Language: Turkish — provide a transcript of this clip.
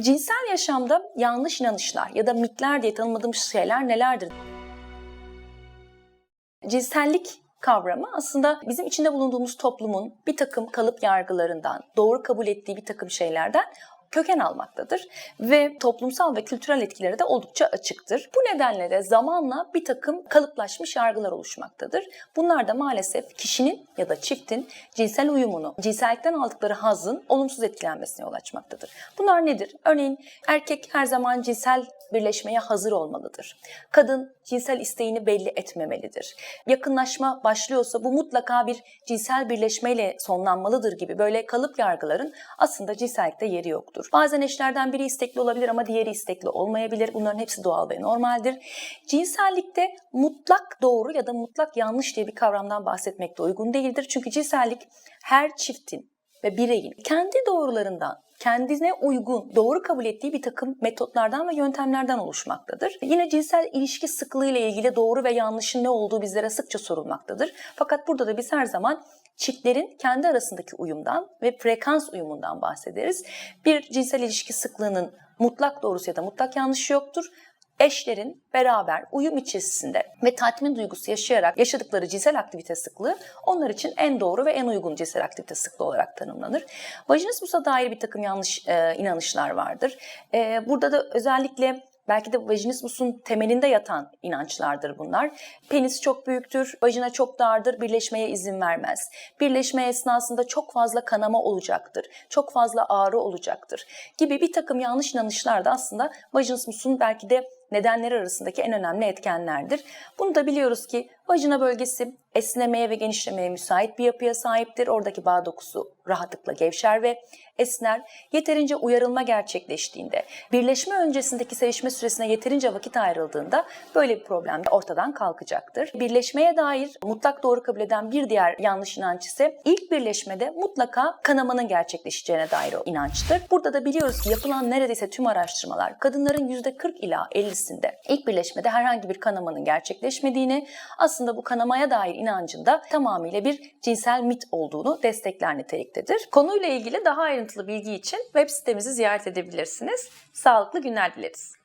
Cinsel yaşamda yanlış inanışlar ya da mitler diye tanımladığımız şeyler nelerdir? Cinsellik kavramı aslında bizim içinde bulunduğumuz toplumun bir takım kalıp yargılarından, doğru kabul ettiği bir takım şeylerden köken almaktadır ve toplumsal ve kültürel etkileri de oldukça açıktır. Bu nedenle de zamanla bir takım kalıplaşmış yargılar oluşmaktadır. Bunlar da maalesef kişinin ya da çiftin cinsel uyumunu, cinsellikten aldıkları hazın olumsuz etkilenmesine yol açmaktadır. Bunlar nedir? Örneğin erkek her zaman cinsel birleşmeye hazır olmalıdır. Kadın cinsel isteğini belli etmemelidir. Yakınlaşma başlıyorsa bu mutlaka bir cinsel birleşmeyle sonlanmalıdır gibi böyle kalıp yargıların aslında cinsellikte yeri yoktur. Bazen eşlerden biri istekli olabilir ama diğeri istekli olmayabilir. Bunların hepsi doğal ve normaldir. Cinsellikte mutlak doğru ya da mutlak yanlış diye bir kavramdan bahsetmek de uygun değildir. Çünkü cinsellik her çiftin ve bireyin kendi doğrularından kendine uygun, doğru kabul ettiği bir takım metotlardan ve yöntemlerden oluşmaktadır. Yine cinsel ilişki sıklığı ile ilgili doğru ve yanlışın ne olduğu bizlere sıkça sorulmaktadır. Fakat burada da biz her zaman çiftlerin kendi arasındaki uyumdan ve frekans uyumundan bahsederiz. Bir cinsel ilişki sıklığının mutlak doğrusu ya da mutlak yanlışı yoktur eşlerin beraber uyum içerisinde ve tatmin duygusu yaşayarak yaşadıkları cinsel aktivite sıklığı onlar için en doğru ve en uygun cinsel aktivite sıklığı olarak tanımlanır. Vajinismusa dair bir takım yanlış e, inanışlar vardır. E, burada da özellikle Belki de vajinismusun temelinde yatan inançlardır bunlar. Penis çok büyüktür, vajina çok dardır, birleşmeye izin vermez. Birleşme esnasında çok fazla kanama olacaktır, çok fazla ağrı olacaktır gibi bir takım yanlış inanışlar da aslında vajinismusun belki de nedenleri arasındaki en önemli etkenlerdir. Bunu da biliyoruz ki vajina bölgesi esnemeye ve genişlemeye müsait bir yapıya sahiptir. Oradaki bağ dokusu rahatlıkla gevşer ve esner. Yeterince uyarılma gerçekleştiğinde, birleşme öncesindeki sevişme süresine yeterince vakit ayrıldığında böyle bir problem de ortadan kalkacaktır. Birleşmeye dair mutlak doğru kabul eden bir diğer yanlış inanç ise ilk birleşmede mutlaka kanamanın gerçekleşeceğine dair o inançtır. Burada da biliyoruz ki yapılan neredeyse tüm araştırmalar kadınların %40 ila 50'sinde ilk birleşmede herhangi bir kanamanın gerçekleşmediğini, aslında bu kanamaya dair inancında tamamıyla bir cinsel mit olduğunu destekler niteliktedir. Konuyla ilgili daha ayrıntılı bilgi için web sitemizi ziyaret edebilirsiniz. Sağlıklı günler dileriz.